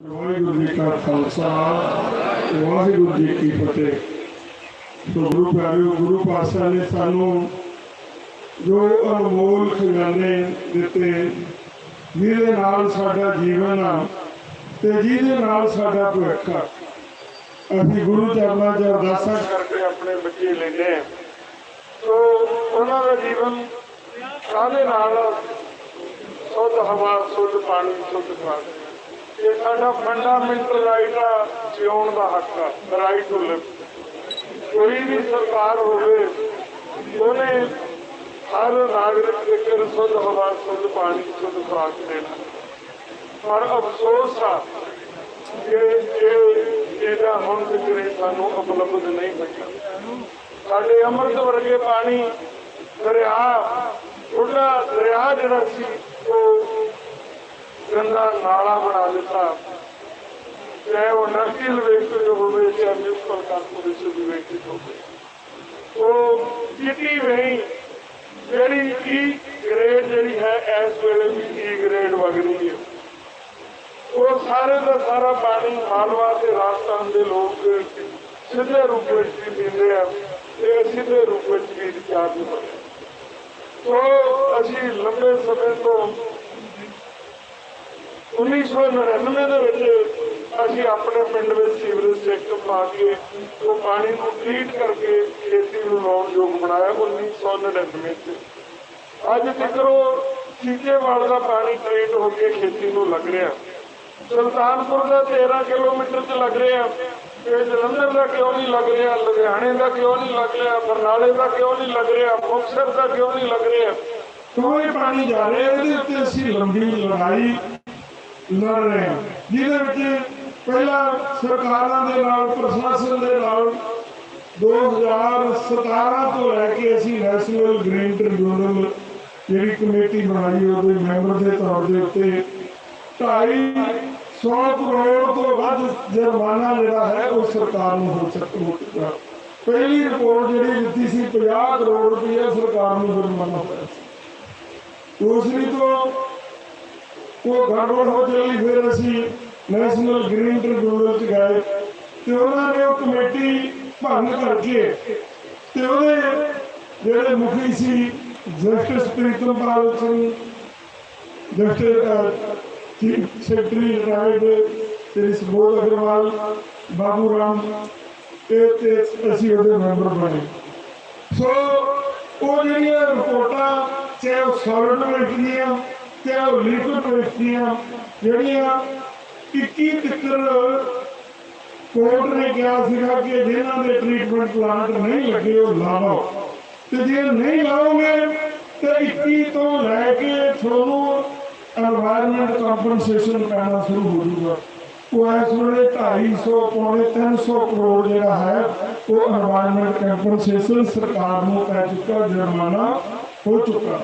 ਵਾਹਿਗੁਰੂ ਜੀ ਕਾ ਖਾਲਸਾ, ਵਾਹਿਗੁਰੂ ਜੀ ਕੀ ਫਤਿਹ। ਸੋ ਗੁਰੂ ਪਿਆਰਿਓ, ਗੁਰੂ ਪਾਤਸ਼ਾਹ ਨੇ ਸਾਨੂੰ ਜੋ ਅਨਮੋਲ ਖਜ਼ਾਨੇ ਦਿੱਤੇ, ਜਿਹਦੇ ਨਾਲ ਸਾਡਾ ਜੀਵਨ ਆ ਤੇ ਜਿਹਦੇ ਨਾਲ ਸਾਡਾ ਭਵਿੱਖ ਆ। ਅਸੀਂ ਗੁਰੂ ਚਰਨਾਂ 'ਚ ਅਰਦਾਸਾਂ ਕਰਕੇ ਆਪਣੇ ਬੱਚੇ ਲੈਂਦੇ ਹਾਂ। ਸੋ ਉਹਨਾਂ ਦਾ ਜੀਵਨ ਕਾਹਦੇ ਨਾਲ ਸ਼ੁੱਧ ਹਵਾ, ਸ਼ੁੱਧ ਪਾਣੀ, ਸ਼ੁੱਧ ਖਾਣ ਇਹ ਸਾਡਾ ਫੰਡਾਮੈਂਟਲ ਰਾਈਟ ਆ, ਜਿਉਣ ਦਾ ਹੱਕ ਆ ਰਾਈਟ ਟੂ ਲਿਵ ਕੋਈ ਵੀ ਸਰਕਾਰ ਹੋਵੇ, ਉਹਨੇ ਹਰ ਨਾਗਰਿਕ ਦੇ ਕੋਲ ਸ਼ੁੱਧ ਹਵਾ, ਸ਼ੁੱਧ ਪਾਣੀ, ਸ਼ੁੱਧ ਖੁਰਾਕ ਦੇਣਾ। ਪਰ ਅਫਸੋਸ ਆ ਕਿ ਇਹ ਇਹਦਾ ਹੁਣ ਤੱਕ ਸਾਨੂੰ ਉਪਲਬਧ ਨਹੀਂ ਹੋਇਆ। ਸਾਡੇ ਅੰਮ੍ਰਿਤ ਵਰਗੇ ਪਾਣੀ, ਦਰਿਆ ਉਹਦਾ ਦਰਿਆ ਜਿਹੜਾ ਸੀ ਗੰਦਾ ਨਾਲਾ ਬਣਾ ਦਿੱਤਾ। ਚਾਹੇ ਉਹ ਨਰਸਿਲ ਵੇਸਟ ਹੋਵੇ ਜਾਂ ਮਿਊਨਿਸਪਲ ਕਾਰਪੋਰੇਸ਼ਨ ਦੀ ਵੇਸਟ ਹੋਵੇ। ਉਹ ਚਿੱਟੀ ਵਹੀ ਜਿਹੜੀ ਕੀ ਗ੍ਰੇਡ ਜਿਹੜੀ ਹੈ, ਇਸ ਵੇਲੇ ਵੀ ਈ ਗ੍ਰੇਡ ਵਗ ਰਹੀ ਹੈ। ਉਹ ਸਾਰੇ ਦਾ ਸਾਰਾ ਪਾਣੀ ਮਾਲਵਾ ਤੇ ਰਾਜਸਥਾਨ ਦੇ ਲੋਕ ਸਿੱਧੇ ਰੂਪ ਵਿੱਚ ਵੀ ਪੀਂਦੇ ਆ ਤੇ ਸਿੱਧੇ ਰੂਪ ਵਿੱਚ ਵੀ ਰਿਚਾਰਜ ਕਰਦੇ ਸੋ ਅਸੀਂ ਲੰਬੇ ਸਮੇਂ ਤੋਂ 1999 ਦੇ ਵਿੱਚ ਅਸੀਂ ਆਪਣੇ ਪਿੰਡ ਵਿੱਚ ਸੀਵਰੇਜ ਸਿਸਟਮ ਪਾ ਕੇ ਉਹ ਪਾਣੀ ਨੂੰ ਟ੍ਰੀਟ ਕਰਕੇ ਖੇਤੀ ਨੂੰ ਲਾਉਣ ਯੋਗ ਬਣਾਇਆ 1999 ਚ। ਅੱਜ ਤੱਕ ਉਹ ਸੀਚੇਵਾਲ ਦਾ ਪਾਣੀ ਟ੍ਰੀਟ ਹੋ ਕੇ ਖੇਤੀ ਨੂੰ ਲੱਗ ਰਿਹਾ। ਸੁਲਤਾਨਪੁਰ ਦਾ 13 ਕਿਲੋਮੀਟਰ ਚ ਲੱਗ ਰਿਹਾ। ਇਹ ਜਲੰਧਰ ਦਾ ਕਿਉਂ ਨਹੀਂ ਲੱਗ ਰਿਹਾ? ਲੁਧਿਆਣੇ ਦਾ ਕਿਉਂ ਨਹੀਂ ਲੱਗ ਰਿਹਾ? ਬਰਨਾਲੇ ਦਾ ਕਿਉਂ ਨਹੀਂ ਲੱਗ ਰਿਹਾ? ਮੁਕਤਸਰ ਦਾ ਕਿਉਂ ਨਹੀਂ ਲੱਗ ਰਿਹਾ? ਕਿਉਂ ਇਹ ਪਾਣੀ ਜਾ ਰਿਹਾ, ਇਹਦੇ ਉੱਤੇ ਅਸੀਂ ਲੰਬੀ ਲੜਾਈ ਲੜ ਰਹੇ ਹਾਂ। ਜਿਹਦੇ ਵਿੱਚ ਪਹਿਲਾਂ ਸਰਕਾਰਾਂ ਦੇ ਨਾਲ, ਪ੍ਰਸ਼ਾਸਨ ਦੇ ਨਾਲ 2017 ਤੋਂ ਲੈ ਕੇ ਅਸੀਂ ਨੈਸ਼ਨਲ ਗ੍ਰੀਨ ਟ੍ਰਿਬਿਊਨਲ ਜਿਹੜੀ ਕਮੇਟੀ ਬਣਾਈ, ਉਹਦੇ ਮੈਂਬਰ ਦੇ ਤੌਰ ਦੇ ਉੱਤੇ 250 ਕਰੋੜ ਤੋਂ ਵੱਧ ਜੁਰਮਾਨਾ ਜਿਹੜਾ ਹੈ, ਉਹ ਸਰਕਾਰ ਨੂੰ ਹੋ ਸਕਦਾ ਪਹਿਲੀ ਰਿਪੋਰਟ ਜਿਹੜੀ ਦਿੱਤੀ ਸੀ 50 ਕਰੋੜ ਰੁਪਏ ਸਰਕਾਰ ਨੂੰ ਜੁਰਮਾਨਾ ਹੋਇਆ ਸੀ। ਦੂਸਰੀ ਤੋਂ ਉਹ ਗੜਬੜ ਹੋ ਚੱਲੀ ਫਿਰ ਅਸੀਂ ਨੈਸ਼ਨਲ ਗ੍ਰੀਨ ਟ੍ਰਿਬਿਊਨਲ ਚ ਗਏ ਤੇ ਉਹਨਾਂ ਨੇ ਉਹ ਕਮੇਟੀ ਭੰਗ ਕਰਕੇ ਤੇ ਉਹਦੇ ਜਿਹੜੇ ਮੁਖੀ ਸੀ justice Pritampal Singh, justice chief secretary retired Shri Subodh Agarwal, Babu Ram ਇਹ ਤੇ ਅਸੀਂ ਉਹਦੇ ਮੈਂਬਰ ਬਣੇ। ਸੋ ਉਹ ਜਿਹੜੀਆਂ ਰਿਪੋਰਟਾਂ, ਚਾਹੇ ਉਹ ਸੋਲਿਡ ਵੇਸਟ ਸਿੱਖਿਆ ਰਿਲੀਜੀਅਸ ਪ੍ਰਵਿਰਤੀਆਂ ਜਿਹੜੀਆਂ 21 ਤਿੱਕਰ ਕੋਰਟ ਨੇ ਕਿਹਾ ਸੀਗਾ ਕਿ ਜਿਹਨਾਂ ਦੇ ਟ੍ਰੀਟਮੈਂਟ ਪਲਾਂਟ ਨਹੀਂ ਲੱਗੇ, ਉਹ ਲਾਓ ਤੇ ਜੇ ਨਹੀਂ ਲਾਓਗੇ, ਤੇ 21 ਤੋਂ ਲੈ ਕੇ ਤੁਹਾਨੂੰ এনवायरमेंट ਕੰਪਨਸੇਸ਼ਨ ਕਰਨਾ ਸ਼ੁਰੂ ਹੋ ਜੂਗਾ ਉਹ ਇਸ ਵੇਲੇ 250 ਪੌਣੇ 300 ਕਰੋੜ ਜਿਹੜਾ ਹੈ, ਉਹ এনवायरमेंट ਕੰਪਨਸੇਸ਼ਨ ਸਰਕਾਰ ਨੂੰ ਪੈ ਚੁੱਕਾ, ਜੁਰਮਾਨਾ ਹੋ ਚੁੱਕਾ।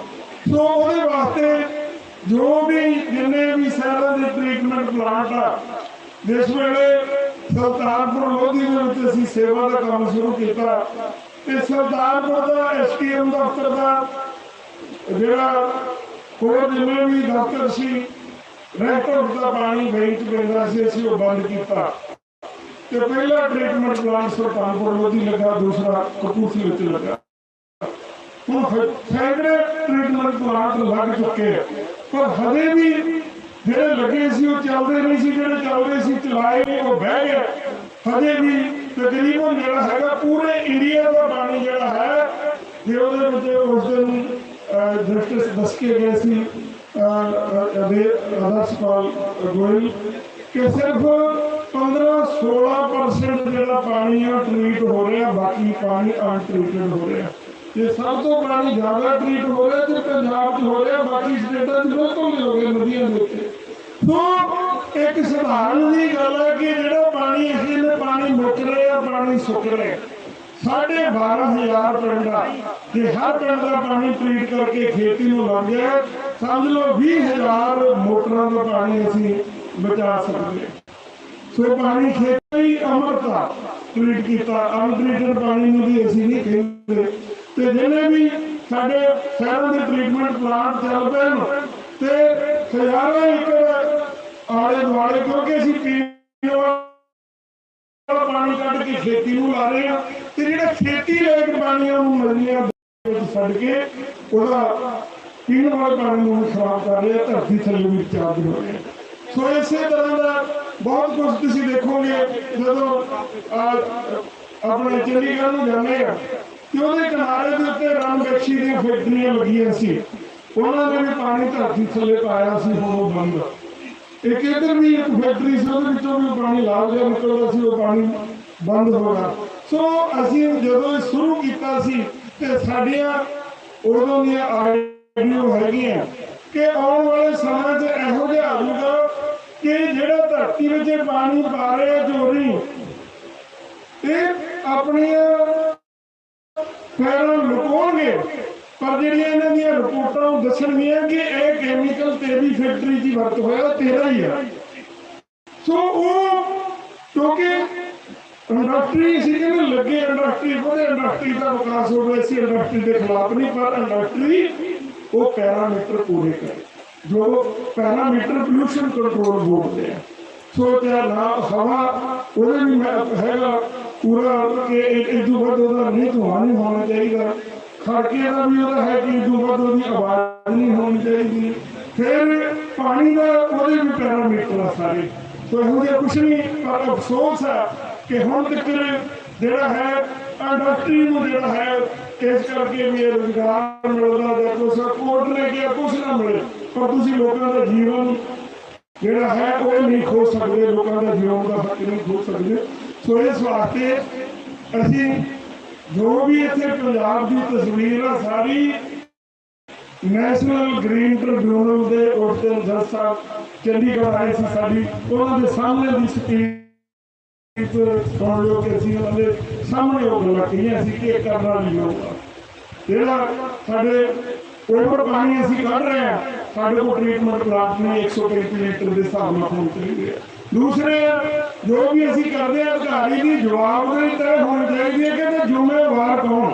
ਸੋ ਉਹਦੇ ਵਾਸਤੇ ਜੋ ਵੀ ਜਿੰਨੇ ਵੀ ਸ਼ਹਿਰਾਂ ਦੇ ਟ੍ਰੀਟਮੈਂਟ ਪਲਾਂਟ ਆ, ਜਿਸ ਵੇਲੇ ਸਰਦਾਰਪੁਰ ਲੋਧੀ ਦੇ ਵਿੱਚ ਅਸੀਂ ਸੇਵਾ ਦਾ ਕੰਮ ਸ਼ੁਰੂ ਕੀਤਾ, ਤੇ ਸਰਦਾਰਪੁਰ ਦਾ ਐਸਟੀਐਮ ਦਫ਼ਤਰ ਦਾ ਜਿਹੜਾ ਹੋਰ ਜਿੰਨੇ ਵੀ ਦਫ਼ਤਰ ਸੀ ਰੈਕਟਰ ਦਾ ਪਾਣੀ ਬੈਂਚ ਪੈਂਦਾ ਸੀ, ਅਸੀਂ ਉਹ ਬੰਦ ਕੀਤਾ। ਤੇ ਪਹਿਲਾ ਟ੍ਰੀਟਮੈਂਟ ਪਲਾਂਟ ਸੁਲਤਾਨਪੁਰ ਲੋਧੀ ਲੱਗਾ, ਦੂਸਰਾ ਕਪੂਰਥਲੇ ਵਿੱਚ ਲੱਗਾ। ਹੁਣ ਸੈਂਕੜੇ ਟ੍ਰੀਟਮੈਂਟ ਪਲਾਂਟ ਲੱਗ ਚੁੱਕੇ ਆ। ਪਰ ਹਜੇ ਵੀ ਜਿਹੜੇ ਲੱਗੇ ਸੀ ਉਹ ਚੱਲਦੇ ਨਹੀਂ ਸੀ ਜਿਹੜੇ ਚੱਲਦੇ ਸੀ ਚਲਾਏ ਨਹੀਂ, ਉਹ ਬਹਿ ਗਏ। ਹਜੇ ਵੀ ਤਕਰੀਬਨ ਜਿਹੜਾ ਹੈਗਾ ਪੂਰੇ ਇੰਡੀਆ ਦਾ ਪਾਣੀ ਜਿਹੜਾ ਹੈ ਜੇ ਉਹਦੇ ਵਿੱਚ ਉਸ ਦਿਨ ਜਸਟਿਸ ਦੱਸ ਕੇ ਗਏ ਸੀ ਅਦੇ ਅਦਰਸਪਾਲ ਗੋਇਲ ਕਿ ਸਿਰਫ 15-16% ਜਿਹੜਾ ਪਾਣੀ ਆ ਟ੍ਰੀਟ ਹੋ ਰਿਹਾ ਬਾਕੀ ਪਾਣੀ ਅਨਟ੍ਰੀਟਡ ਹੋ ਰਿਹਾ। ਜੇ ਸਭ ਤੋਂ ਪਾਣੀ ਜ਼ਿਆਦਾ ਟ੍ਰੀਟ ਹੋ ਰਿਹਾ ਤੇ ਪੰਜਾਬ 'ਚ ਹੋ ਰਿਹਾ, ਬਾਕੀ ਸਟੇਟਾਂ 'ਚ ਬਿਲਕੁਲ ਨਹੀਂ ਹੋ ਗਿਆ ਨਦੀਆਂ ਦੇ ਉੱਤੇ ਸੋ, ਇੱਕ ਸਧਾਰਨ ਦੀ ਗੱਲ ਹੈ ਕਿ ਜਿਹੜਾ ਪਾਣੀ ਅਸੀਂ ਨੇ ਪਾਣੀ ਮੁੱਕ ਰਿਹਾ ਪਾਣੀ ਸੁੱਕ ਰਿਹਾ ਸਾਢੇ 12000 ਪਿੰਡ ਆ ਹਰ ਪਿੰਡ ਦਾ ਪਾਣੀ ਟ੍ਰੀਟ ਕਰਕੇ ਖੇਤੀ ਨੂੰ ਲੱਗ ਗਿਆ। ਸਮਝ ਲਓ 20000 ਮੋਟਰਾਂ ਦਾ ਪਾਣੀ ਅਸੀਂ ਬਚਾ ਸਕਦੇ ਸੋ, ਪਾਣੀ ਖੇਤੀ ਅਮਰਤਾ ਟ੍ਰੀਟ ਕੀਤਾ ਅਨਟ੍ਰੀਟਡ ਪਾਣੀ ਨੂੰ ਵੀ ਅਸੀਂ ਨਹੀਂ ਕਹਿੰਦੇ। ਤੇ ਜਿਹਨੇ ਵੀ ਸਾਡੇ ਸ਼ਹਿਰਾਂ ਦੇ ਟ੍ਰੀਟਮੈਂਟ ਪਲਾਂਟ ਚੱਲ ਪਏ ਨੇ, ਤੇ ਹਜ਼ਾਰਾਂ ਏਕੜ ਆਲੇ ਦੁਆਲੇ, ਕਿਉਂਕਿ ਅਸੀਂ ਪੀਣ ਵਾਲਾ ਪਾਣੀ ਕੱਢ ਕੇ ਖੇਤੀ ਨੂੰ ਲਾ ਰਹੇ ਆ ਤੇ ਜਿਹੜਾ ਖੇਤੀ ਲਾਇਕ ਪਾਣੀ ਆ ਨਦੀਆਂ ਵਿੱਚ ਛੱਡ ਕੇ ਉਹਦਾ ਪੀਣ ਵਾਲੇ ਪਾਣੀ ਨੂੰ ਖਰਾਬ ਕਰ ਰਹੇ ਆ, ਧਰਤੀ ਥੱਲੇ ਵੀ ਚਾਰਜ ਹੋ ਰਹੇ ਸੋ ਇਸੇ ਤਰ੍ਹਾਂ ਦਾ ਬਹੁਤ ਕੁਝ ਤੁਸੀਂ ਦੇਖੋਗੇ ਜਦੋਂ ਆਪਣੇ ਚੰਡੀਗੜ੍ਹ ਨੂੰ ਜਾਂਦੇ ਆ ਤੇ ਉਹਦੇ ਕਿਨਾਰੇ ਦੇ ਉੱਤੇ ਰਾਮ ਬਖਸ਼ੀ ਦੀਆਂ ਫੈਕਟਰੀਆਂ ਲੱਗੀਆਂ ਸੀ। ਉਹਨਾਂ ਨੇ ਵੀ ਪਾਣੀ ਧਰਤੀ ਥੱਲੇ ਪਾਇਆ ਸੀ, ਹੁਣ ਉਹ ਬੰਦ। ਇੱਕ ਇੱਧਰ ਵੀ ਇੱਕ ਫੈਕਟਰੀ ਸੀ, ਉਹਦੇ ਵਿੱਚੋਂ ਵੀ ਪਾਣੀ ਲਾਲ ਜਿਹਾ ਨਿਕਲਦਾ ਸੀ, ਉਹ ਪਾਣੀ ਬੰਦ ਹੋ ਗਿਆ। ਸੋ ਅਸੀਂ ਜਦੋਂ ਸ਼ੁਰੂ ਕੀਤਾ ਸੀ ਤੇ ਸਾਡੀਆਂ ਉਦੋਂ ਦੀਆਂ ਆਈਡੀਆ ਹੈਗੀਆਂ ਕਿ ਆਉਣ ਵਾਲੇ ਸਮੇਂ 'ਚ ਇਹੋ ਜਿਹਾ ਆਊਗਾ ਕਿ ਜਿਹੜਾ ਧਰਤੀ ਵਿੱਚ ਪਾਣੀ ਪਾ ਰਿਹਾ ਜੋ ਨਹੀਂ ਇਹ ਆਪਣੀਆਂ ਪੈਰਾਂ ਲੁਕਾਉਣਗੇ ਪਰ ਜਿਹੜੀਆਂ ਇਹਨਾਂ ਦੀਆਂ ਰਿਪੋਰਟਾਂ ਉਹ ਦੱਸਣਗੀਆਂ ਕਿ ਇਹ ਕੈਮੀਕਲ ਤੇਰੀ ਫੈਕਟਰੀ 'ਚ ਹੀ ਵਰਤ ਹੋਇਆ ਤੇਰਾ ਹੀ ਆ। ਸੋ ਉਹ ਕਿਉਂਕਿ ਇੰਡਸਟਰੀ ਸੀ ਕਿ ਲੱਗੇ ਇੰਡਸਟਰੀ ਉਹਦੇ ਇੰਡਸਟਰੀ ਦਾ ਵਿਕਾਸ ਹੋ ਗਿਆ ਸੀ ਇੰਡਸਟਰੀ ਦੇ ਖਿਲਾਫ ਨਹੀਂ, ਪਰ ਇੰਡਸਟਰੀ ਉਹ ਪੈਰਾਮੀਟਰ ਪੂਰੇ ਕਰੇ, ਜੋ ਪੈਰਾਮੀਟਰ ਪੋਲੂਸ਼ਨ ਕੰਟਰੋਲ ਬੋਰਡ ਦੇ ਆ। ਸੋ ਤੇ ਨਾ ਹਵਾ, ਉਹਦੇ ਵੀ ਮੈਂ ਹੈਗਾ ਪੂਰਾ ਕਿ ਇਹ ਇਹ ਤੋਂ ਵੱਧ ਉਹਦਾ ਨਹੀਂ ਧੂਆਂ ਨਹੀਂ ਹੋਣਾ ਚਾਹੀਦਾ। ਖੜਕੇ ਦਾ ਵੀ ਉਹਦਾ ਹੈ ਕਿ ਇਹ ਤੋਂ ਵੱਧ ਆਵਾਜ਼ ਨਹੀਂ ਹੋਣੀ ਚਾਹੀਦੀ। ਫਿਰ ਪਾਣੀ ਦਾ ਉਹਦੇ ਵੀ ਪੈਰਾਮੀਟਰ ਆ ਸਾਰੇ। ਸੋ ਇਹੋ ਜਿਹਾ ਕੁਛ ਨਹੀਂ, ਪਰ ਅਫਸੋਸ ਹੈ ਕਿ ਹੁਣ ਤੱਕ ਜਿਹੜਾ ਹੈ ਇੰਡਸਟਰੀ ਨੂੰ ਜਿਹੜਾ ਹੈ, ਇਸ ਕਰਕੇ ਵੀ ਇਹ ਮਿਲਦਾ ਜਾਂ ਕੁਛ ਕੋਟ ਲੈ ਕੇ ਕੁਛ ਨਾ ਮਿਲੇ, ਪਰ ਤੁਸੀਂ ਲੋਕਾਂ ਦਾ ਜੀਵਨ ਜਿਹੜਾ ਹੈ, ਉਹ ਨਹੀਂ ਖੋ ਸਕਦੇ, ਲੋਕਾਂ ਦਾ ਜੀਵਨ ਦਾ ਹੱਕ ਨਹੀਂ ਖੋ ਸਕਦੇ। ਸੋ ਇਸ ਵਾਸਤੇ ਅਸੀਂ ਜੋ ਵੀ ਇੱਥੇ ਪੰਜਾਬ ਦੀ ਤਸਵੀਰ ਆ, ਸਾਰੀ ਨੈਸ਼ਨਲ ਗ੍ਰੀਨ ਟ੍ਰਿਬਿਊਨਲ ਦੇ ਉਸ ਜੱਜ ਸਾਹਿਬ ਚੰਡੀਗੜ੍ਹ ਆਏ ਸੀ ਸਾਡੀ। ਉਹਨਾਂ ਦੇ ਸਾਹਮਣੇ ਦੀ ਸਪੀਚ ਸੁਣ ਲਓ ਕਿ ਅਸੀਂ ਉਹਨਾਂ ਦੇ ਸਾਹਮਣੇ ਉਹ ਗੱਲਾਂ ਕਹੀਆਂ ਸੀ ਕਿ ਇਹ ਕਰਨਾ ਨਹੀਂ ਹੋਊਗਾ। ਜਿਹੜਾ ਸਾਡੇ ਓਵਰ ਪਾਣੀ ਅਸੀਂ ਕੱਢ ਰਹੇ ਹਾਂ, ਸਾਡੇ ਕੋਲ ਟ੍ਰੀਟਮੈਂਟ ਪਲਾਂਟ ਨੇ 135 ਲੀਟਰ ਦੇ ਹਿਸਾਬ ਨਾਲ ਹੁਣ ਚਾਹੀਦੇ ਆ ਦੂਸਰੇ ਜੋ ਵੀ ਅਸੀਂ ਕਰਦੇ ਹਾਂ ਅਧਿਕਾਰੀ ਦੀ ਜਵਾਬਦੇਹੀ ਤੈਅ ਹੋਣੀ ਚਾਹੀਦੀ ਹੈ ਕਿ ਇਹਦੇ ਜ਼ਿੰਮੇਵਾਰ ਕੌਣ?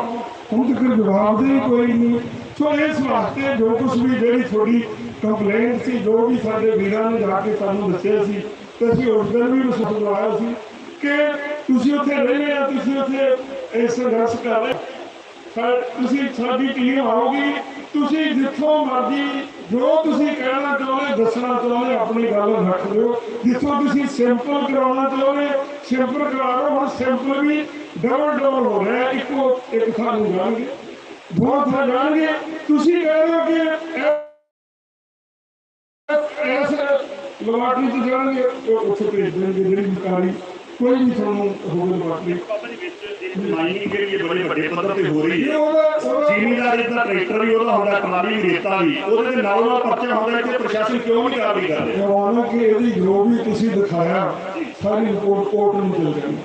ਹੁਣ ਤੱਕ ਜਵਾਬਦੇਹੀ ਕੋਈ ਨਹੀਂ। ਸੋ ਇਸ ਵਾਸਤੇ ਜੋ ਕੁਝ ਵੀ ਜਿਹੜੀ ਥੋੜੀ ਕੰਪਲੇਂਟ ਸੀ, ਜੋ ਵੀ ਸਾਡੇ ਵੀਰਾਂ ਨੇ ਜਾ ਕੇ ਸਾਨੂੰ ਦੱਸਿਆ ਸੀ, ਤੇ ਅਸੀਂ ਉਸ ਦਿਨ ਵੀ ਮਹਿਸੂਸ ਕਰਵਾਇਆ ਸੀ ਕਿ ਤੁਸੀਂ ਉੱਥੇ ਰਹੇ ਆ, ਤੁਸੀਂ ਉੱਥੇ ਇਸ ਸੰਘਰਸ਼ ਕਰ ਰਹੇ ਤੁਸੀਂ ਸਾਡੀ ਟੀਮ ਆਉਗੀ ਤੁਸੀਂ ਜਿੱਥੋਂ ਮਰਜ਼ੀ ਜੋ ਤੁਸੀਂ ਕਹਿਣਾ ਚਾਹੁੰਦੇ ਦੱਸਣਾ ਚਾਹੁੰਦੇ ਆਪਣੀ ਗੱਲ ਰੱਖ ਦਿਓ। ਜਿੱਥੋਂ ਤੁਸੀਂ ਸਿੰਪਲ ਕਰਾਉਣਾ ਚਾਹੁੰਦੇ ਸਿੰਪਲ ਕਰਾ ਲਓ ਹੁਣ ਸਿੰਪਲ ਵੀ ਡਬਲ ਡਬਲ ਹੋ ਰਿਹਾ ਇੱਕੋ ਇੱਕ ਸਾਨੂੰ ਜਾਣਗੇ। ਬਹੁਤ ਥਾਂ ਜਾਣਗੇ। ਤੁਸੀਂ ਕਹਿ ਦਿਓ ਕਿ ਇਸ ਲੈਬਾਰਟਰੀ ਚ ਜਾਣਗੇ, ਉਹ ਉੱਥੇ ਭੇਜ ਦੇਣਗੇ ਜਿਹੜੀ ਸਰਕਾਰੀ ਕੋਈ ਵੀ ਤੁਹਾਨੂੰ ਬਾਬਾ ਜੀ ਵਿੱਚ ਇੱਕ ਮਾਈਨਿੰਗ ਜਿਹੜੀ ਹੈ ਬੜੇ ਵੱਡੇ ਪੱਧਰ ਤੇ ਹੋ ਰਹੀ ਹੈ ਜ਼ਿਮੀਂਦਾਰ ਦਾ ਟਰੈਕਟਰ ਵੀ ਉਹਦਾ ਹੁੰਦਾ ਟਰਾਲੀ ਵੀ ਰੇਤਾ ਵੀ ਉਹਦੇ ਦੇ ਨਾਲ ਨਾਲ ਪਰਚਾ ਹੁੰਦਾ ਕਿ ਪ੍ਰਸ਼ਾਸਨ ਕਿਉਂ ਨਹੀਂ ਕਾਰਵਾਈ ਕਰ ਰਿਹਾ? ਜਵਾਨੋ ਕਿ ਇਹਦੀ ਜੋ ਵੀ ਤੁਸੀਂ ਦਿਖਾਇਆ ਸਾਰੀ ਰਿਪੋਰਟ ਕੋਰਟ ਨੂੰ ਚਲ ਜਾਣੀ।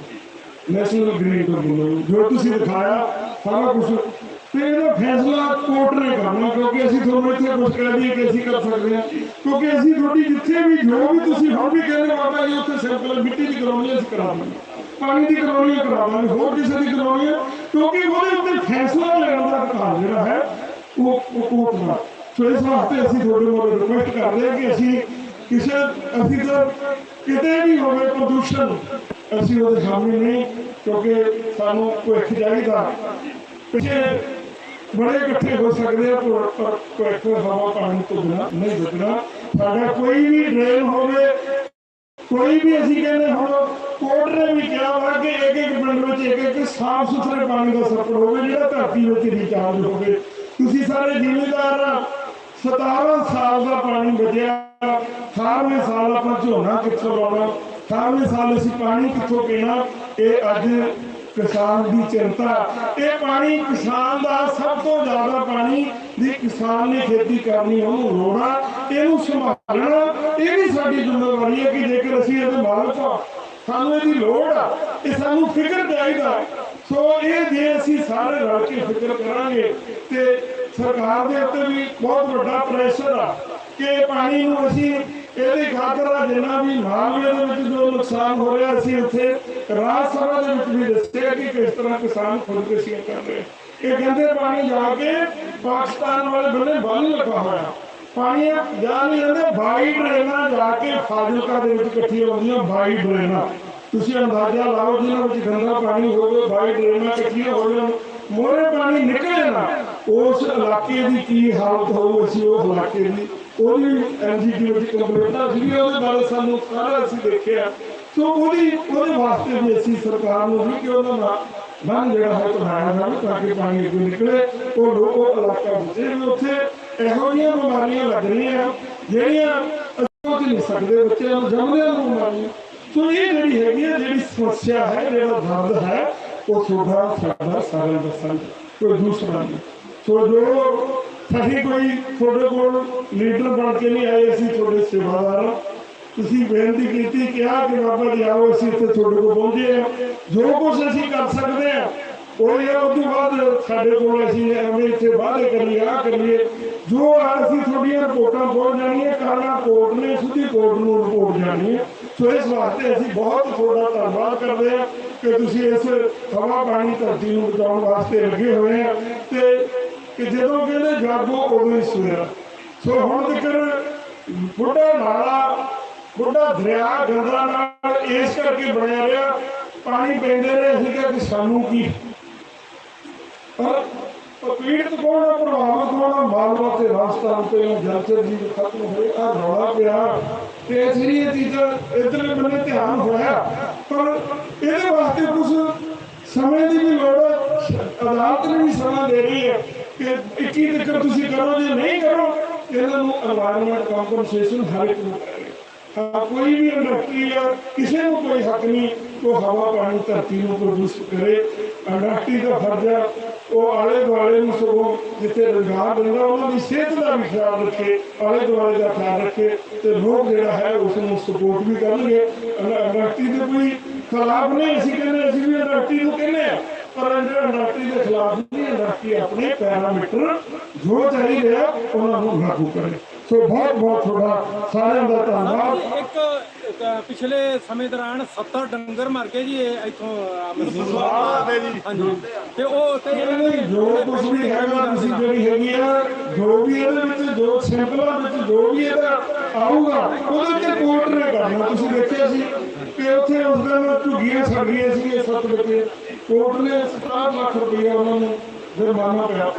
ਨੈਸ਼ਨਲ ਗ੍ਰੀਨ ਟ੍ਰਿਬਿਊਨਲ ਜੋ ਤੁਸੀਂ ਦਿਖਾਇਆ ਸਾਰਾ ਕੁਝ ਤੇ ਇਹਦਾ ਫੈਸਲਾ ਕੋਰਟ ਨੇ ਕਰਨਾ ਕਿਉਂਕਿ ਅਸੀਂ ਤੁਹਾਨੂੰ ਇੱਥੇ ਕੁਝ ਕਹਿ ਦਈਏ ਕਿ ਅਸੀਂ ਕਰ ਸਕਦੇ ਹਾਂ। ਕਿਉਂਕਿ ਅਸੀਂ ਤੁਹਾਡੀ ਜਿੱਥੇ ਵੀ ਜੋ ਵੀ ਤੁਸੀਂ ਹੁਣ ਵੀ ਕਹਿੰਦੇ ਬਾਬਾ ਜੀ ਉੱਥੇ ਸਿੰਪਲ ਮਿੱਟੀ ਦੀ ਕਰਾਉਣੀ ਅਸੀਂ ਕਰਾ ਪਾਣੀ ਦੀ ਕਰਾਉਣੀ ਹੈ, ਹੋਰ ਕਿਸੇ ਦੀ ਕਰਾਉਣੀ ਕਿਉਂਕਿ ਉਹਦੇ ਉੱਤੇ ਫੈਸਲਾ ਲੈਣ ਦਾ ਅਧਿਕਾਰ ਜਿਹੜਾ ਹੈ ਉਹ ਕੋਰਟ ਦਾ। ਸੋ ਇਸ ਵਾਸਤੇ ਅਸੀਂ ਤੁਹਾਡੇ ਕੋਲ ਰਿਕੁਐਸਟ ਕਰਦੇ ਹਾਂ ਕਿ ਅਸੀਂ ਕਿਸੇ ਅਸੀਂ ਤਾਂ ਕਿਤੇ ਵੀ ਹੋਵੇ ਪ੍ਰਦੂਸ਼ਣ ਅਸੀਂ ਉਹਦੇ ਸਾਹਮਣੇ ਨਹੀਂ ਕਿਉਂਕਿ ਸਾਨੂੰ ਭੁੱਖ ਚਾਹੀਦਾ। ਪਿੱਛੇ ਬੜੇ ਇਕੱਠੇ ਹੋ ਸਕਦੇ ਆ, ਪਰ ਪਰ ਹਵਾ ਪਾਣੀ ਤੋਂ ਬਿਨਾਂ ਨਹੀਂ ਬਚਣਾ ਸਾਡਾ ਕੋਈ ਵੀ ਡਰੇਨ ਹੋਵੇ, ਕੋਈ ਵੀ ਅਸੀਂ ਕਹਿੰਦੇ ਹੁਣ ਕੋਰਟ ਨੇ ਵੀ ਕਿਹਾ ਵਾ ਕਿ ਇੱਕ ਇੱਕ ਪਿੰਡ ਵਿੱਚ ਇੱਕ ਇੱਕ ਸਾਫ਼ ਸੁਥਰੇ ਪਾਣੀ ਦਾ ਸਰਕਲ ਹੋਵੇ, ਜਿਹੜਾ ਧਰਤੀ ਵਿੱਚ ਰਿਚਾਰਜ ਹੋਵੇ। ਤੁਸੀਂ ਸਾਰੇ ਜ਼ਿੰਮੇਦਾਰ ਆ 17 ਸਾਲ ਦਾ ਪਾਣੀ ਬਚਿਆ 18ਵੇਂ ਸਾਲ ਆਪਾਂ ਝੋਨਾ ਕਿੱਥੋਂ ਲਾਉਣਾ 18ਵੇਂ ਸਾਲ ਅਸੀਂ ਪਾਣੀ ਕਿੱਥੋਂ ਪੀਣਾ, ਇਹ ਅੱਜ ਕਿਸਾਨ ਦੀ ਚਿੰਤਾ। ਇਹ ਪਾਣੀ ਕਿਸਾਨ ਦਾ ਸਭ ਤੋਂ ਜ਼ਿਆਦਾ ਪਾਣੀ ਦੀ ਕਿਸਾਨ ਨੇ ਖੇਤੀ ਕਰਨੀ, ਉਹਨੂੰ ਲੋੜ ਇਹਨੂੰ ਸੰਭਾਲਣਾ, ਇਹ ਵੀ ਸਾਡੀ ਜ਼ਿੰਮੇਵਾਰੀ ਹੈ ਕਿ ਜੇਕਰ ਅਸੀਂ ਇਹਦੇ ਮਾਲਕ ਆ ਸਾਨੂੰ ਇਹਦੀ ਲੋੜ ਆ, ਇਹ ਸਾਨੂੰ ਫਿਕਰ ਚਾਹੀਦਾ। ਸੋ ਇਹ ਜੇ ਅਸੀਂ ਸਾਰੇ ਰਲ ਕੇ ਫਿਕਰ ਕਰਾਂਗੇ ਤੇ ਸਰਕਾਰ ਦੇ ਉੱਤੇ ਵੀ ਬਹੁਤ ਵੱਡਾ ਪ੍ਰੈਸ਼ਰ ਆ ਕਿ ਪਾਣੀ ਨੂੰ ਅਸੀਂ ਇਹਦੀ ਖਾਤਰ ਜਿੰਨਾ ਵੀ ਮਾਲਵੇ ਦੇ ਵਿੱਚ ਜੋ ਨੁਕਸਾਨ ਹੋ ਰਿਹਾ ਸੀ ਉੱਥੇ ਰਾਜ ਸਭਾ ਦੇ ਵਿੱਚ ਵੀ ਦੱਸਿਆ ਕਿ ਕਿਸ ਤਰ੍ਹਾਂ ਕਿਸਾਨ ਖੁਦਕੁਸ਼ੀਆਂ ਕਰ ਰਹੇ ਇਹ ਕਹਿੰਦੇ ਪਾਣੀ ਜਾ ਕੇ ਪਾਕਿਸਤਾਨ ਵਾਲੇ ਬੰਨੇ ਬੰਨ ਲੱਗਾ ਹੋਇਆ। ਪਾਣੀ ਜਾ ਨਹੀਂ ਜਾਂਦੇ ਬਾਈ ਡਰੇਨਾਂ ਜਾ ਕੇ ਫਾਜ਼ਿਲਕਾ ਦੇ ਵਿੱਚ ਇਕੱਠੀਆਂ ਹੁੰਦੀਆਂ ਬਾਈ ਡਰੇਨਾਂ। ਤੁਸੀਂ ਅੰਦਾਜ਼ਾ ਲਾਓ ਜਿਹਨਾਂ ਵਿੱਚ ਗੰਦਾ ਪਾਣੀ ਹੋਵੇ ਬਾਈ ਡਰੇਨਾਂ ਇਕੱਠੀਆਂ ਹੋ ਜਾਣ ਮੋਰੇ ਪਾਣੀ ਨਿਕਲੇ ਨਾ ਉਸ ਇਲਾਕੇ ਦੀ ਕੀ ਹਾਲਤ ਹੋਊ, ਅਸੀਂ ਉਹ ਇਲਾਕੇ ਦੀ, ਉਹਦੀ ਐਨਜੀਟੀ ਵਿੱਚ ਕੰਪਲੇਂਟਾਂ ਸੀ ਉਹਦੇ ਬਾਰੇ ਸਾਨੂੰ ਸਾਰਾ ਅਸੀਂ ਦੇਖਿਆ। ਸੋ ਉਹਦੀ, ਉਹਦੇ ਵਾਸਤੇ ਵੀ ਅਸੀਂ ਸਰਕਾਰ ਨੂੰ ਵੀ ਕਿ ਉਹਨਾਂ ਦਾ ਬੰਨ ਜਿਹੜਾ ਹੈ ਬਣਾਇਆ ਜਾਵੇ ਤਾਂ ਕਿ ਪਾਣੀ ਅੱਗੇ ਨਿਕਲੇ, ਉਹ ਲੋਕ ਇਲਾਕਾ ਬਚੇ ਵੀ ਉੱਥੇ। ਇਹੋ ਜਿਹੀਆਂ ਬਿਮਾਰੀਆਂ ਲੱਗ ਰਹੀਆਂ ਜਿਹੜੀਆਂ ਅਸੀਂ ਨਹੀਂ ਸਕਦੇ ਬੱਚਿਆਂ ਨੂੰ, ਜੰਮਦਿਆਂ ਨੂੰ ਬਿਮਾਰੀਆਂ। ਸੋ ਇਹ ਜਿਹੜੀ ਹੈਗੀ ਹੈ ਜਿਹੜੀ ਸਮੱਸਿਆ ਹੈ, ਜਿਹੜਾ ਦਰਦ ਹੈ, ਉਹ ਤੁਹਾਡਾ ਸਾਡਾ ਸਾਰਿਆਂ ਦਾ ਸੰਗ ਕੋਈ ਦੂਸਰਾ ਨਹੀਂ। ਸੋ ਜੋ ਸਾਡੀ ਕੋਈ ਤੁਹਾਡੇ ਕੋਲ ਲੀਡਰ ਬਣ ਕੇ ਨਹੀਂ ਆਏ, ਅਸੀਂ ਤੁਹਾਡੇ ਸੇਵਾਦਾਰ ਤੁਸੀਂ ਬੇਨਤੀ ਕੀਤੀ, ਕਿਹਾ ਕਿ ਬਾਬਾ ਜੀ ਆਓ, ਅਸੀਂ ਇੱਥੇ ਤੁਹਾਡੇ ਕੋਲ ਪਹੁੰਚੇ ਹਾਂ। ਜੋ ਕੁਝ ਅਸੀਂ ਕਰ ਸਕਦੇ ਹਾਂ, ਉਹ ਇਹ ਉਹ ਤੋਂ ਬਾਅਦ ਸਾਡੇ ਕੋਲ ਅਸੀਂ ਐਵੇਂ ਇੱਥੇ ਵਾਅਦੇ ਕਰੀਏ ਆ ਕਰੀਏ। ਜੋ ਆ ਅਸੀਂ ਤੁਹਾਡੀਆਂ ਰਿਪੋਰਟਾਂ ਪਹੁੰਚ ਜਾਣੀਆਂ ਕਾਰਨਾ ਕੋਰਟ ਨੇ, ਸਿੱਧੀ ਕੋਰਟ ਨੂੰ ਰਿਪੋਰਟ ਜਾਣੀ ਹੈ। ਸੋ ਇਸ ਵਾਸਤੇ ਅਸੀਂ ਬਹੁਤ ਤੁਹਾਡਾ ਧੰਨਵਾਦ ਕਰਦੇ ਹਾਂ ਕਿ ਤੁਸੀਂ ਇਸ ਹਵਾ ਪਾਣੀ ਧਰਤੀ ਨੂੰ ਬਚਾਉਣ ਵਾਸਤੇ ਲੱਗੇ ਹੋਏ ਆ ਤੇ ਕਿ ਜਦੋਂ ਕਹਿੰਦੇ ਜਾਗੋ ਉਦੋਂ ਹੀ ਸਵੇਰਾ ਸੋ ਹੁਣ ਤੱਕ ਬੁੱਢਾ ਨਾਲਾ, ਬੁੱਢਾ ਦਰਿਆ ਗੰਗਾ ਨਾਲ ਇਸ ਕਰਕੇ ਬਣਿਆ ਰਿਹਾ, ਪਾਣੀ ਪੈਂਦੇ ਰਹੇ ਸੀਗਾ ਕਿ ਸਾਨੂੰ ਕੀ ਪਰ ਪੀੜਤ ਕੋਣ ਆ ਪ੍ਰਭਾਵਿਤ ਹੋਣਾ ਮਾਲਵਾ ਤੇ ਰਾਜਸਥਾਨ ਤੋਂ ਜਲਚਰ ਜੀ ਖਤਮ ਹੋਏ ਆ ਰੌਲਾ ਪਿਆ। ਤੇ ਜਿਹੜੀ ਇਹ ਚੀਜ਼ਾਂ ਇਧਰਲੇ ਬੰਨੇ ਧਿਆਨ ਹੋਇਆ ਪਰ ਇਹਦੇ ਵਾਸਤੇ ਕੁਝ ਸਮੇਂ ਦੀ ਵੀ ਲੋੜ ਅਦਾਲਤ ਨੇ ਵੀ ਸਮਾਂ ਦੇ ਰਹੀ ਕਿ 21 ਤੱਕ ਤੁਸੀਂ ਕਰੋ, ਜੇ ਨਹੀਂ ਕਰੋ, ਇਹਨਾਂ ਨੂੰ এনवायरमेंट ਕੰਪਨਸੇਸ਼ਨ ਹਰ ਇੱਕ ਨੂੰ ਕੋਈ ਵੀ ਇੰਡਸਟਰੀ ਆ, ਕਿਸੇ ਨੂੰ ਕੋਈ ਹੱਕ ਨਹੀਂ, ਉਹ ਹਵਾ ਪਾਣੀ ਧਰਤੀ ਨੂੰ ਪ੍ਰੋਡਿਊਸ ਕਰੇ। ਇੰਡਸਟਰੀ ਦਾ ਫਰਜ਼ ਹੈ ਉਹ ਆਲੇ ਦੁਆਲੇ ਨੂੰ ਸਗੋਂ ਜਿੱਥੇ ਰੁਜ਼ਗਾਰ ਦਿੰਦਾ, ਉਹਨਾਂ ਦੀ ਸਿਹਤ ਦਾ ਵੀ ਖਿਆਲ ਰੱਖੇ, ਆਲੇ ਦੁਆਲੇ ਦਾ ਖਿਆਲ ਰੱਖੇ ਤੇ ਲੋਕ ਜਿਹੜਾ ਹੈ ਉਸ ਨੂੰ ਸਪੋਰਟ ਵੀ ਕਰਨਗੇ। ਇੰਡਸਟਰੀ ਦੇ ਕੋਈ ਖਿਲਾਫ ਨਹੀਂ, ਅਸੀਂ ਕਹਿੰਦੇ ਅਸੀਂ ਵੀ ਇੰਡਸਟਰੀ ਨੂੰ ਕਹਿੰਦੇ ਆ ਪਰ ਇੰਡਸਟਰੀ ਦੇ ਖਿਲਾਫ ਨਹੀਂ ਇੰਡਸਟਰੀ ਆਪਣੇ ਪੈਰਾਮੀਟਰ ਜੋ ਚਾਹੀਦੇ ਆ, ਉਹਨਾਂ ਨੂੰ ਲਾਗੂ ਕਰੇ। ਸੋ ਬਹੁਤ ਬਹੁਤ ਤੁਹਾਡਾ ਸਾਰਿਆਂ ਦਾ ਧੰਨਵਾਦ। ਇੱਕ ਪਿਛਲੇ ਸਮੇਂ ਦੌਰਾਨ 70 ਡੰਗਰ ਮਰ ਗਏ ਜੀ ਇੱਥੋਂ ਹਾਂਜੀ ਤੇ ਉਹ ਤੇ ਜੋ ਕੁਝ ਵੀ ਹੈਗਾ ਤੁਸੀਂ ਜਿਹੜੀ ਹੈਗੀ ਆ ਜੋ ਵੀ ਇਹਦੇ ਵਿੱਚ ਜੋ ਸਿੰਪਲਾਂ ਵਿੱਚ ਜੋ ਵੀ ਇਹਦਾ ਆਊਗਾ ਉਹਦੇ ਤੇ ਕੋਰਟ ਨੇ ਕਰਨਾ। ਤੁਸੀਂ ਦੇਖਿਆ ਸੀ ਕਿ ਉੱਥੇ ਉਸ ਦਿਨ ਝੁੱਗੀਆਂ ਸੜੀਆਂ ਸੀ ਸੱਤ ਬੱਚੇ। ਕੋਰਟ ਨੇ 67 ਲੱਖ ਰੁਪਏ ਉਹਨਾਂ ਨੂੰ ਜੁਰਮਾਨਾ ਪਿਆ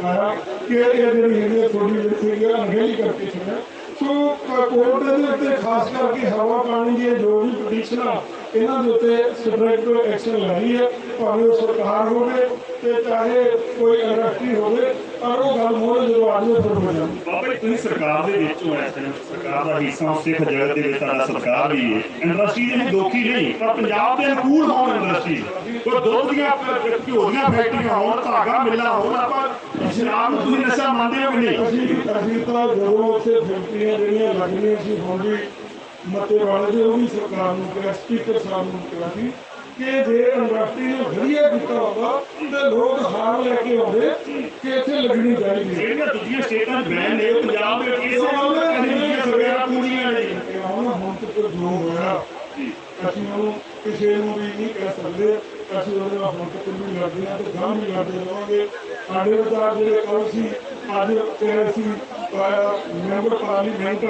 ਕਿ ਇਹ ਜਿਹੜੀ ਹੈਗੀ ਆ ਥੋੜੀ ਜਿਹੀ ਹੈਗੀ ਅਣਗਹਿਲੀ ਕਰਕੇ ਛੱਡਿਆ ਸੋ। ਕੋਰਟ ਦੇ ਉੱਤੇ ਖਾਸ ਕਰਕੇ ਹਵਾ ਪਾਣੀ ਦੀਆਂ ਜੋ ਵੀ ਪਟੀਸ਼ਨਾਂ ਇਹਨਾਂ ਦੇ ਉੱਤੇ ਸਟ੍ਰਿਕਟ ਐਕਸ਼ਨ ਲੈ ਰਹੀ ਹੈ ਭਾਵੇਂ ਉਹ ਸਰਕਾਰ ਹੋਵੇ ਤੇ ਚਾਹੇ ਕੋਈ ਇੰਡਸਟਰੀ ਹੋਵੇ ਪਰ ਉਹ ਗੱਲ ਮੋਹਰੇ ਜਦੋਂ ਆ ਜਾਵੇ ਫਿਰ ਹੋ ਜਾਂਦੀ ਬਾਬਾ ਜੀ ਤੁਸੀਂ ਸਰਕਾਰ ਦੇ ਵਿੱਚ ਹੋ ਟਾਈਮ ਸਰਕਾਰ ਦਾ ਹਿੱਸਾ ਸਿੱਖ ਜਗਤ ਦੇ ਵਿੱਚ ਤੁਹਾਡਾ ਸਰਕਾਰ ਵੀ ਹੈ। ਇੰਡਸਟਰੀ ਦੇ ਦੋਖੀ ਨਹੀਂ ਪਰ ਪੰਜਾਬ ਦੇ ਅਨੁਕੂਲ ਹੋਣ ਇੰਡਸਟਰੀ ਕੋਈ ਦੁੱਧ ਦੀਆਂ ਪ- ਘਿਓ ਦੀਆਂ ਫੈਕਟਰੀਆਂ ਹੋਣ ਧਾਗਾ ਮਿੱਲਾਂ ਹੋਣ ਆਪਾਂ ਸ਼ਰਾਬ ਨੂੰ ਤੁਸੀਂ ਨਸ਼ਾ ਮੰਨਦੇ ਹੋ ਕਿ ਨਹੀਂ? ਅਸੀਂ ਅਸੀਂ ਤਾਂ ਜਦੋਂ ਉੱਥੇ ਫੈਕਟਰੀਆਂ ਜਿਹੜੀਆਂ ਲੱਗਣੀਆਂ ਸੀ ਹੁਣ ਮੱਤੇ ਵਾਲੇ ਦੇ ਉਹ ਵੀ ਸਰਕਾਰ ਨੂੰ ਕਿਹਾ ਸਪੀਕਰ ਸਾਹਿਬ ਨੂੰ ਕਿਹਾ ਸੀ ਕਿ ਜੇ ਇੰਡਸਟਰੀ ਨੇ ਵਧੀਆ ਕੀਤਾ ਹੁੰਦਾ ਤੇ ਲੋਕ ਹਾਰ ਲੈ ਕੇ ਆਉਂਦੇ ਕਿ ਇੱਥੇ ਲੱਗਣੀ ਚਾਹੀਦੀ ਹੈ। ਜਿਹੜੀਆਂ ਦੂਜੀਆਂ ਸਟੇਟਾਂ ਬੈਨ ਨੇ ਉਹ ਪੰਜਾਬ ਦੇ ਇਸੇ ਗੱਲ ਦੀਆਂ ਸਰਕਾਰਾਂ ਪੂਰੀਆਂ ਨੇ ਕਿ ਹੁਣ ਹੁਣ ਤੱਕ ਜੋ ਹੋਇਆ ਅਸੀਂ ਉਹਨੂੰ ਕਿਸੇ ਨੂੰ ਵੀ ਨਹੀਂ ਕਹਿ ਸਕਦੇ। ਅਸੀਂ ਉਹਦੇ ਨਾਲ ਹੁਣ ਤੱਕ ਲੜਦੇ ਹਾਂ ਤੇ ਗਾਂ ਵੀ ਲੜਦੇ ਰਹਾਂਗੇ ਸਾਡੇ ਵਿਚਾਰ ਜਿਹੜੇ ਕੱਲ ਸੀ ਅੱਜ ਤੇ ਅਸੀਂ ਮੈਂਬਰ ਪਾਰਲੀਮੈਂਟ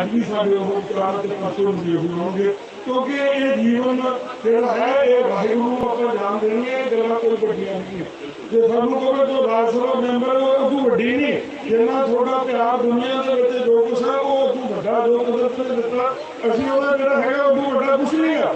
ਅੱਜ ਵੀ ਸਾਡੇ ਉਹ ਵਿਚਾਰ ਤੇ ਪਾਸੇ ਹੁੰਦੇ ਹੋਣਗੇ ਕਿਉਂਕਿ ਇਹ ਜੀਵਨ ਜਿਹੜਾ ਹੈ ਇਹ ਵਾਹਿਗੁਰੂ ਆਪਾਂ ਜਾਣ ਦੇਣੀ ਇਹ ਗੱਲਾਂ ਕੋਈ ਵੱਡੀਆਂ ਨਹੀਂ ਜੇ ਸਾਨੂੰ ਕਹੇ ਜੋ ਰਾਜ ਸਭਾ ਮੈਂਬਰ ਉਹ ਤੋਂ ਵੱਡੀ ਨਹੀਂ ਜਿੰਨਾ ਥੋੜਾ ਪਿਆਰ ਦੁਨੀਆ ਦੇ ਵਿੱਚ ਜੋ ਕੁਛ ਹੈ ਉਹ ਉਦੋਂ ਵੱਡਾ ਜੋ ਕੁਦਰਤ ਨੇ ਦਿੱਤਾ ਅਸੀਂ ਉਹਦਾ ਜਿਹੜਾ ਹੈਗਾ ਉਦੋਂ ਵੱਡਾ ਕੁਛ ਨਹੀਂ ਆ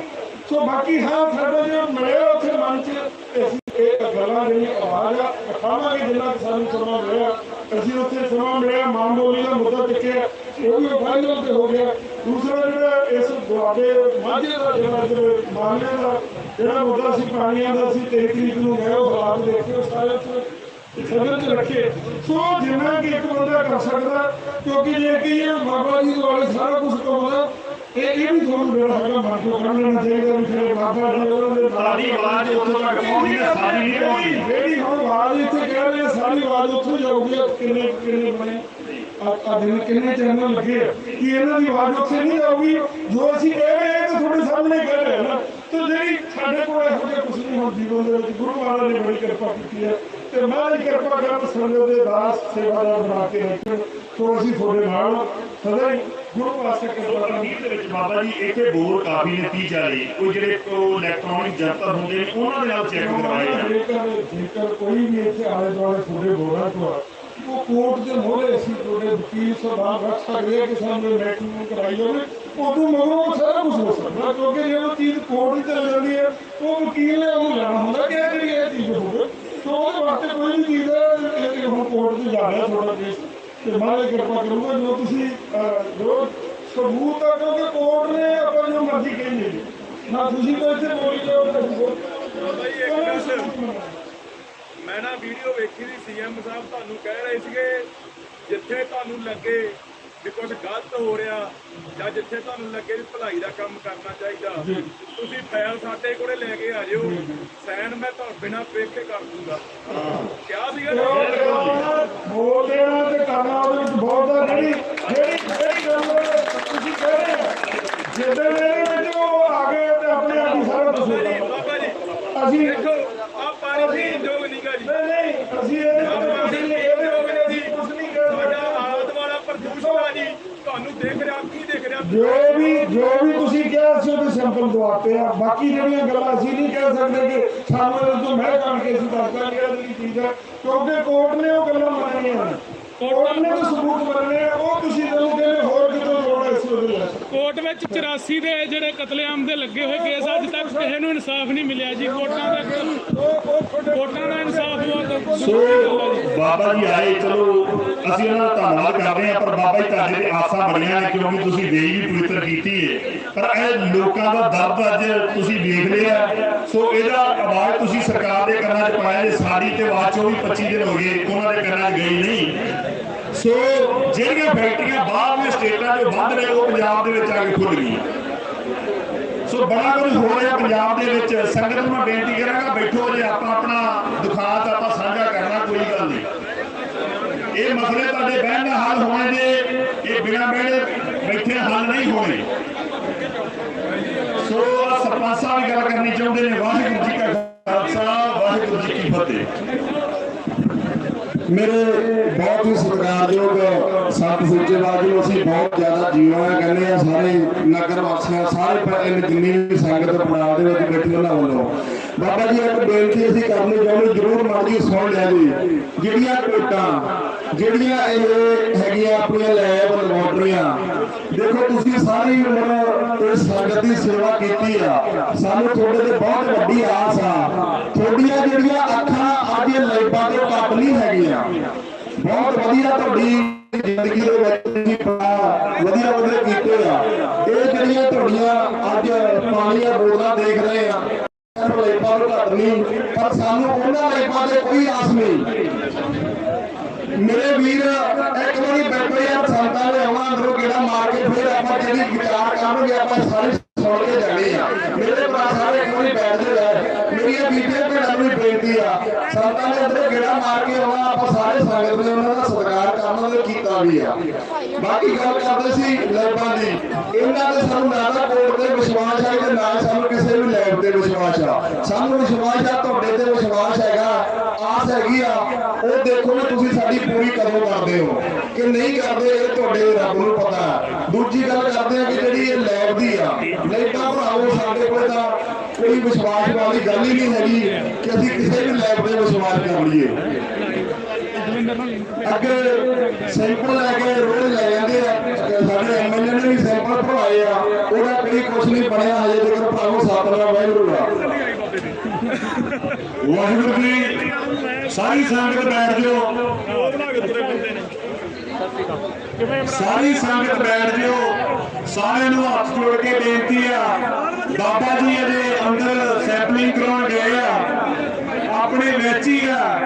ਸੋ ਬਾਕੀ ਹਾਂ ਸਾਡਾ ਜੋ ਮਿਲਿਆ ਉੱਥੇ ਅਸੀਂ ਇਹ ਗੱਲਾਂ ਜਿਹੜੀਆਂ ਆਵਾਜ਼ ਆ ਉਠਾਵਾਂਗੇ ਜਿੰਨਾ ਕੁ ਸਾਨੂੰ ਸਮਾਂ ਮਿਲਿਆ। ਅਸੀਂ ਉੱਥੇ ਸਮਾਂ ਮਿਲਿਆ ਮਾਂ ਦਾ ਮੁੱਦਾ ਚੱਕਿਆ। ਉਹ ਵੀ ਫਾਈਨਲ ਤੇ ਹੋ ਗਿਆ। ਦੂਸਰਾ ਜਿਹੜਾ ਇਸ ਦੁਆਬੇ ਮਾਝੇ ਦਾ ਜਿਹੜਾ ਮਾਮਲੇ ਦਾ ਜਿਹੜਾ ਮੁੱਦਾ ਸੀ, ਪਾਣੀਆਂ ਦਾ ਸੀ 23 ਤਰੀਕ ਨੂੰ ਗਏ ਉਹ ਹਾਲਾਤ ਦੇਖੇ, ਉਹ ਸਾਰੇ ਚ ਚ ਰੱਖੇ। ਸੋ ਜਿੰਨਾ ਕਿ ਇੱਕ ਬੰਦਾ ਕਰ ਸਕਦਾ, ਕਿਉਂਕਿ ਜੇ ਕਿ ਇਹ ਬਾਬਾ ਜੀ ਦੁਆਲੇ ਸਾਰਾ ਕੁਝ ਕਹੋਗਾ। ਇਹ ਵੀ ਤੁਹਾਨੂੰ ਜਿਹੜਾ ਹੈਗਾ ਤੋਂ ਕੱਢ ਲੈਣਾ ਚਾਹੀਦਾ ਫਿਰ ਬਾਬਾ ਜੀ ਉਹਨਾਂ ਦੇ ਸਾਡੀ ਆਵਾਜ਼ ਉੱਥੋਂ ਤੱਕ ਪਹੁੰਚਦੀ ਹੈ ਸਾਡੀ ਨਹੀਂ ਪਹੁੰਚਦੀ ਜਿਹੜੀ ਹੁਣ ਆਵਾਜ਼ ਇੱਥੇ ਕਹਿ ਰਹੇ ਸਾਰੀ ਆਵਾਜ਼ ਉੱਥੋਂ ਜਾਊਗੀ। ਕਿੰਨੇ ਕਿੰਨੇ ਬਣੇ ਆ ਆ ਦਿਨ ਕਿੰਨੇ ਚੈਨਲ ਲੱਗੇ? ਕਿ ਇਹਨਾਂ ਦੀ ਆਵਾਜ਼ ਉੱਥੇ ਨਹੀਂ ਜਾਊਗੀ ਜੋ ਅਸੀਂ ਕਹਿ ਰਹੇ ਹਾਂ ਤਾਂ ਤੁਹਾਡੇ ਸਾਹਮਣੇ ਕਹਿ ਰਹੇ ਹਾਂ ਨਾ। ਤੇ ਜਿਹੜੀ ਸਾਡੇ ਕੋਲ ਇਹੋ ਜਿਹਾ ਕੁਝ ਨਹੀਂ ਹੁਣ ਜੀਵਨ ਦੇ ਵਿੱਚ ਗੁਰੂ ਮਹਾਰਾਜ ਨੇ ਬੜੀ ਕਿਰਪਾ ਕੀਤੀ ਹੈ। ਤੇ ਮਾਲੀ ਕਿਰਪਾ ਕਰਨ ਸੰਗਤ ਦੇ ਦਾਸ ਸੇਵਾਦਾਰ ਬਣਾ ਕੇ ਰੱਖੋ। ਸੋ ਅਸੀਂ ਤੁਹਾਡੇ ਨਾਲ ਸਦਾ ਹੀ ਗੁਰੂ ਪਾਸੇ ਕਿਰਪਾ ਕਰਾਂਗੇ ਅਖੀਰ ਦੇ ਵਿੱਚ ਬਾਬਾ ਜੀ ਇੱਥੇ ਬੋਰ ਕਾਫੀ ਨੇ 30 40 ਉਹ ਜਿਹੜੇ ਉਹ ਇਲੈਕਟ੍ਰੋਨਿਕ ਯੰਤਰ ਹੁੰਦੇ ਨੇ ਉਹਨਾਂ ਦੇ ਨਾਲ ਚੈੱਕ ਕਰਵਾਏ ਜਾਣ ਜੇਕਰ ਜੇਕਰ ਕੋਈ ਵੀ ਇੱਥੇ ਆਲੇ ਦੁਆਲੇ ਤੁਹਾਡੇ ਬੋਰਾਂ ਤੋਂ ਉਹ ਕੋਰਟ ਦੇ ਮੋਹਰੇ ਅਸੀਂ ਤੁਹਾਡੇ ਵਕੀਲ ਸਾਹਿਬਾਨ ਰੱਖ ਸਕਦੇ ਕਿ ਸਾਨੂੰ ਮੈਟਿੰਗ ਕਰਾਈ ਜਾਵੇ ਉਦੋਂ ਮਗਰੋਂ ਸਾਰਾ ਕੁਝ ਹੋ ਸਕਦਾ। ਕਿਉਂਕਿ ਜੇ ਉਹ ਚੀਜ਼ ਕੋਰਟ ਹੀ ਚੱਲ ਜਾਂਦੀ ਹੈ ਉਹ ਵਕੀਲ ਨੇ ਉਹਨੂੰ ਲੈਣਾ ਹੁੰਦਾ ਕਿ ਇਹ ਜਿਹੜੀ ਇਹ ਚੀਜ਼ ਹੋਵੇ। ਸੋ ਉਹਦੇ ਵਾਸਤੇ ਕੋਈ ਵੀ ਚੀਜ਼ ਹੁਣ ਕੋਰਟ 'ਚ ਜਾ ਰਿਹਾ ਤੁਹਾਡਾ ਕੇਸ ਤੇ ਮਾਲੇ ਕਿਰਪਾ ਕਰੂਗਾ ਜੋ ਤੁਸੀਂ ਜੋ ਸਬੂਤ ਆ ਕਿਉਂਕਿ ਕੋਰਟ ਨੇ ਆਪਾਂ ਜੋ ਮਰਜ਼ੀ ਕਹਿੰਦੇ ਜੀ ਨਾ ਤੁਸੀਂ ਤਾਂ ਇੱਥੇ ਬੋਲੀ ਜਾਓ ਇੱਕ ਮੈਂ ਨਾ ਵੀਡੀਓ ਵੇਖੀ ਸੀ ਸੀਐਮ ਸਾਹਿਬ ਤੁਹਾਨੂੰ ਕਹਿ ਰਹੇ ਸੀਗੇ ਜਿੱਥੇ ਤੁਹਾਨੂੰ ਲੱਗੇ ਵੀ ਕੁਝ ਗਲਤ ਹੋ ਰਿਹਾ ਜਾਂ ਜਿੱਥੇ ਤੁਹਾਨੂੰ ਲੱਗੇ ਵੀ ਭਲਾਈ ਦਾ ਕੰਮ ਕਰਨਾ ਚਾਹੀਦਾ ਤੁਸੀਂ ਫਾਈਲ ਸਾਡੇ ਕੋਲੇ ਲੈ ਕੇ ਆ ਜਿਓ। ਸਾਈਨ ਮੈਂ ਤੁਹਾਨੂੰ ਬਿਨਾਂ ਵੇਖ ਕੇ ਕਰ ਦੂੰਗਾ। ਕਿਹਾ ਸੀਗਾ ਨਾ ਬੋਲਦੇ ਆ ਤੇ ਕਰਨਾ ਉਹਦੇ ਆ ਜਿਹੜੀ ਜਿਹੜੀ ਜਿਹੜੀ ਗੱਲ ਤੁਸੀਂ ਕਹਿ ਰਹੇ ਆ ਜਿੱਦਾਂ ਇਹਦੇ ਵਿੱਚ ਉਹ ਆ ਗਏ ਤੇ ਆਪਣੇ ਆਪ ਹੀ ਸਾਰਾ ਹੋ ਜਾਣਾ ਬਾਬਾ ਜੀ ਅਸੀਂ ਦੇਖੋ ਆ ਪਾਣੀ ਦੀ ਜੋਗ ਨਹੀਂਗਾ ਜੀ ਨਹੀਂ ਨਹੀਂ ਅਸੀਂ ਇਹਦੇ ਅਸੀਂ ਇਹਦੇ ਵਿੱਚ ਅਸੀਂ ਕੁਝ ਨਹੀਂ ਸਾਡਾ ਸਕਦੇ ਆਲਤ ਵਾਲਾ ਪ੍ਰਦੂਸ਼ਣ ਆ ਜੀ। ਤੁਹਾਨੂੰ ਦੇਖ ਰਿਹਾ ਕੀ ਦੇਖ ਰਿਹਾ? ਜੋ ਵੀ ਜੋ ਵੀ ਤੁਸੀਂ ਕਿਹਾ ਸੀ ਉਹਦੇ ਸਿੰਪਲ ਦਵਾਤੇ ਆ। ਬਾਕੀ ਜਿਹੜੀਆਂ ਗੱਲਾਂ ਅਸੀਂ ਨਹੀਂ ਕਹਿ ਸਕਦੇ ਕਿ ਸਾਨੂੰ ਇਹ ਤੋਂ ਮੈਂ ਕਣ ਕੇ ਅਸੀਂ ਦੱਸਦਾ ਕਿ ਇਹ ਚੀਜ਼ ਹੈ ਕਿਉਂਕਿ ਕੋਰਟ ਨੇ ਉਹ ਗੱਲਾਂ ਮੰਨੀਆਂ ਨੇ। ਕੋਰਟ ਨੇ ਜੋ ਸਬੂਤ ਮੰਨੇ ਆ ਉਹ ਤੁਸੀਂ ਜਦੋਂ ਕਹਿੰਦੇ ਹੋਰ ਕਿਤੋਂ ਲੋੜ ਹੈ ਇਸ ਉਹਦੇ ਲੈ ਸਕਦੇ ਕੋਰਟ ਵਿੱਚ 84 ਦੇ ਜਿਹੜੇ ਕਤਲੇਆਮ ਦੇ ਲੱਗੇ ਹੋਏ ਕੇਸ ਅੱਜ ਤੱਕ ਕਿਸੇ ਨੂੰ ਇਨਸਾਫ ਨਹੀਂ ਮਿਲਿਆ ਜੀ ਕੋਰਟਾਂ ਦਾ ਕੋਰਟਾਂ ਦਾ ਇਨਸਾਫ ਬਹੁਤ ਸੋ ਬਾਬਾ ਜੀ ਆਏ ਚਲੋ ਅਸੀਂ ਉਹਨਾਂ ਦਾ ਧੰਨਵਾਦ ਕਰਦੇ ਹਾਂ ਪਰ ਬਾਬਾ ਜੀ ਤੁਹਾਡੇ ਤੇ ਆਸਾਂ ਬੜੀਆਂ ਨੇ ਕਿਉਂਕਿ ਤੁਸੀਂ ਵੇਈ ਵੀ ਪਵਿੱਤਰ ਕੀਤੀ ਹੈ ਪਰ ਇਹ ਲੋਕਾਂ ਦਾ ਦਰਦ ਅੱਜ ਤੁਸੀਂ ਵੇਖ ਲਿਆ ਸੋ ਇਹਦਾ ਆਵਾਜ਼ ਤੁਸੀਂ ਸਰਕਾਰ ਦੇ ਕੰਨਾਂ 'ਚ ਪਾਇਆ ਜੇ ਸਾਡੀ ਤੇ ਆਵਾਜ਼ 24 25 ਦਿਨ ਹੋ ਗਏ ਉਹਨਾਂ ਦੇ ਕੰਨਾਂ 'ਚ ਗਈ ਨਹੀਂ। ਸੋ ਜਿਹੜੀਆਂ ਫੈਕਟਰੀਆਂ ਬਾਹਰਲੇ ਸਟੇਟਾਂ 'ਚ ਬੰਦ ਨੇ, ਉਹ ਪੰਜਾਬ ਦੇ ਵਿੱਚ ਆ ਕੇ ਖੁੱਲ ਗਈਆਂ। ਸੋ ਬੜਾ ਕੁਝ ਹੋ ਰਿਹਾ ਪੰਜਾਬ ਦੇ ਵਿੱਚ। ਸੰਗਤ ਨੂੰ ਮੈਂ ਬੇਨਤੀ ਕਰਾਂਗਾ, ਬੈਠੋ ਜੇ ਆਪਾਂ ਆਪਣਾ ਦੁਖਾਂਤ ਆਪਾਂ ਸਾਂਝਾ ਕਰਨਾ, ਕੋਈ ਗੱਲ ਨਹੀਂ। ਇਹ ਮਸਲੇ ਤੁਹਾਡੇ ਬਹਿਣ ਨਾਲ ਹੱਲ ਹੋਣੇ ਨੇ ਇਹ ਬਿਨਾਂ ਬਹਿਣੇ ਬੈਠੇ ਹੱਲ ਨਹੀਂ ਹੋਣੇ। ਸੋ ਸਰਪੰਚ ਸਾਹਿਬ ਗੱਲ ਕਰਨੀ ਚਾਹੁੰਦੇ ਨੇ, ਵਾਹਿਗੁਰੂ ਜੀ ਕਾ ਖਾਲਸਾ, ਵਾਹਿਗੁਰੂ ਜੀ ਕੀ ਫਤਿਹ। ਮੇਰੇ ਬਹੁਤ ਹੀ ਸਤਿਕਾਰਯੋਗ ਸਤ ਸੱਚੇਵਾਦ ਨੂੰ ਅਸੀਂ ਬਹੁਤ ਜ਼ਿਆਦਾ ਜੀਵਾਂ ਕਹਿੰਦੇ ਆ ਸਾਰੇ ਨਗਰ ਵਾਸੀਆਂ, ਸਾਰੇ ਪਿੰਡ ਜਿੰਨੀ ਵੀ ਸੰਗਤ ਪੰਜਾਬ ਦੇ ਵਿੱਚ ਬੈਠੀ ਉਹਨਾਂ ਵੱਲੋਂ। ਬਾਬਾ ਜੀ, ਇੱਕ ਬੇਨਤੀ ਅਸੀਂ ਕਰਨੀ ਚਾਹੁੰਦੇ, ਜਰੂਰ ਮਨ ਜੀ ਸੁਣ ਲਿਆ ਜੀ, ਜਿਹੜੀਆਂ ਕੋਟਾਂ ਜਿਹੜੀਆਂ ਇਹ ਹੈਗੀਆਂ ਆਪਣੀਆਂ ਲੈਬ ਲੈਬੋਰਟਰੀਆਂ ਦੇਖੋ ਤੁਸੀਂ ਸਾਰੀ ਉਮਰ ਇਸ ਸੰਗਤ ਦੀ ਸੇਵਾ ਕੀਤੀ ਆ। ਸਾਨੂੰ ਤੁਹਾਡੇ ਤੇ ਬਹੁਤ ਵੱਡੀ ਆਸ ਆ। ਤੁਹਾਡੀਆਂ ਜਿਹੜੀਆਂ ਅੱਖਾਂ ਅੱਜ ਇਹ ਦੇ ਘੱਟ ਨਹੀਂ ਹੈਗੀਆਂ। ਬਹੁਤ ਵਧੀਆ ਤੁਹਾਡੀ ਜ਼ਿੰਦਗੀ ਦੇ ਵਿੱਚ ਤੁਸੀਂ ਵਧੀਆ ਵਧੀਆ ਕੀਤੇ ਆ। ਇਹ ਜਿਹੜੀਆਂ ਤੁਹਾਡੀਆਂ ਅੱਜ ਪਾਣੀਆਂ ਬੋਤਲਾਂ ਦੇਖ ਰਹੇ ਆ ਲਾਈਫਾਂ ਤੋਂ ਘੱਟ ਨਹੀਂ, ਪਰ ਸਾਨੂੰ ਉਹਨਾਂ ਲਾਈਫਾਂ ਤੇ ਕੋਈ ਆਸ ਨਹੀਂ। ਮੇਰੇ ਵੀਰ, ਇੱਕ ਵਾਰੀ ਬੈਠੇ ਆ ਸੰਤਾਂ ਨੇ ਅੰਦਰੋਂ ਕਿਹੜਾ ਮਾਰ ਕੇ ਫਿਰ ਆਪਾਂ ਜਿਹੜੀ ਵਿਚਾਰ ਕਰਾਂਗੇ ਆਪਾਂ ਸਾਰੇ ਸੁਣ ਕੇ ਜਾਣੇ ਆ। ਮੇਰੇ ਭਰਾ ਸਾਰੇ ਇੱਕ ਵਾਰੀ ਬੈਠਦੇ ਰਹੇ ਮੇਰੀਆਂ ਬੀਬੀਆਂ ਭੈਣਾਂ ਨੂੰ ਬੇਨਤੀ ਆ, ਸੰਤਾਂ ਨੇ ਅੰਦਰੋਂ ਕਿਹੜਾ ਮਾਰ ਕੇ ਆਉਣਾ, ਆਪਾਂ ਸਾਰੇ ਸੰਗਤ ਨੇ ਉਹਨਾਂ ਦਾ ਸਤਿਕਾਰ ਕਰਨਾ ਤੇ ਕੀਤਾ ਵੀ ਆ। ਬਾਕੀ ਗੱਲ ਕਰਦੇ ਸੀ ਲੈਬਾਂ ਦੀ, ਇਹਨਾਂ ਦੇ ਸਾਨੂੰ ਨਾ ਤਾਂ ਕੋਰਟ ਤੇ ਵਿਸ਼ਵਾਸ ਹੈ ਤੇ ਨਾ ਸਾਨੂੰ ਕਿਸੇ ਵੀ ਲੈਬ ਤੇ ਵਿਸ਼ਵਾਸ ਆ। ਸਾਨੂੰ ਵਿਸ਼ਵਾਸ ਆ, ਤੁਹਾਡੇ ਤੇ ਵਿਸ਼ਵਾਸ ਹੈਗਾ। ਆਸ ਹੈਗੀ ਆ, ਉਹ ਦੇਖੋ ਵੀ ਤੁਸੀਂ ਸਾਡੀ ਪੂਰੀ ਕਦੋਂ ਕਰਦੇ ਹੋ। ਕਿ ਨਹੀਂ ਕਰਦੇ, ਇਹ ਤੁਹਾਡੇ ਰੱਬ ਨੂੰ ਪਤਾ ਹੈ। ਦੂਜੀ ਗੱਲ ਕਰਦੇ ਆ ਕਿ ਜਿਹੜੀ ਇਹ ਲੈਬ ਦੀ ਆ ਲੈਬਾਂ ਭਰਾਵੋ, ਸਾਡੇ ਕੋਲ ਤਾਂ ਕੋਈ ਵਿਸ਼ਵਾਸ ਵਾਲੀ ਗੱਲ ਹੀ ਨਹੀਂ ਹੈਗੀ ਕਿ ਅਸੀਂ ਕਿਸੇ ਵੀ ਲੈਬ ਤੇ ਵਿਸ਼ਵਾਸ ਕਰ ਲਈਏ। ਅੱਗੇ ਸੈਂਪਲ ਲੈ ਕੇ ਰੋਜ਼ ਲੈ ਜਾਂਦੇ ਆ। ਸਾਡੇ ਐਮਐਲਏ ਨੇ ਵੀ ਸੈਂਪਲ ਭਰਵਾਏ ਆ। ਉਹਦਾ ਕੋਈ ਕੁਝ ਨਹੀਂ ਬਣਿਆ ਹਜੇ ਤੱਕ, ਭਰਾਵੋ, ਸਤਨਾਮ ਵਾਹਿਗੁਰੂ ਆ ਵਾਹਿਗੁਰੂ ਜੀ ਸਾਰੀ ਸੰਗਤ ਬੈਠ ਜਾਓ। ਸਾਰੀ ਸੰਗਤ ਬੈਠ ਜਾਓ। ਸਾਰਿਆਂ ਨੂੰ ਹੱਥ ਜੋੜ ਕੇ ਬੇਨਤੀ ਆ। ਬਾਬਾ ਜੀ ਅਜੇ ਅੰਦਰ ਸੈਂਪਲਿੰਗ ਕਰਾਉਣ ਗਏ ਆ। ਆਪਣੇ ਵਿੱਚ ਹੀ ਆ।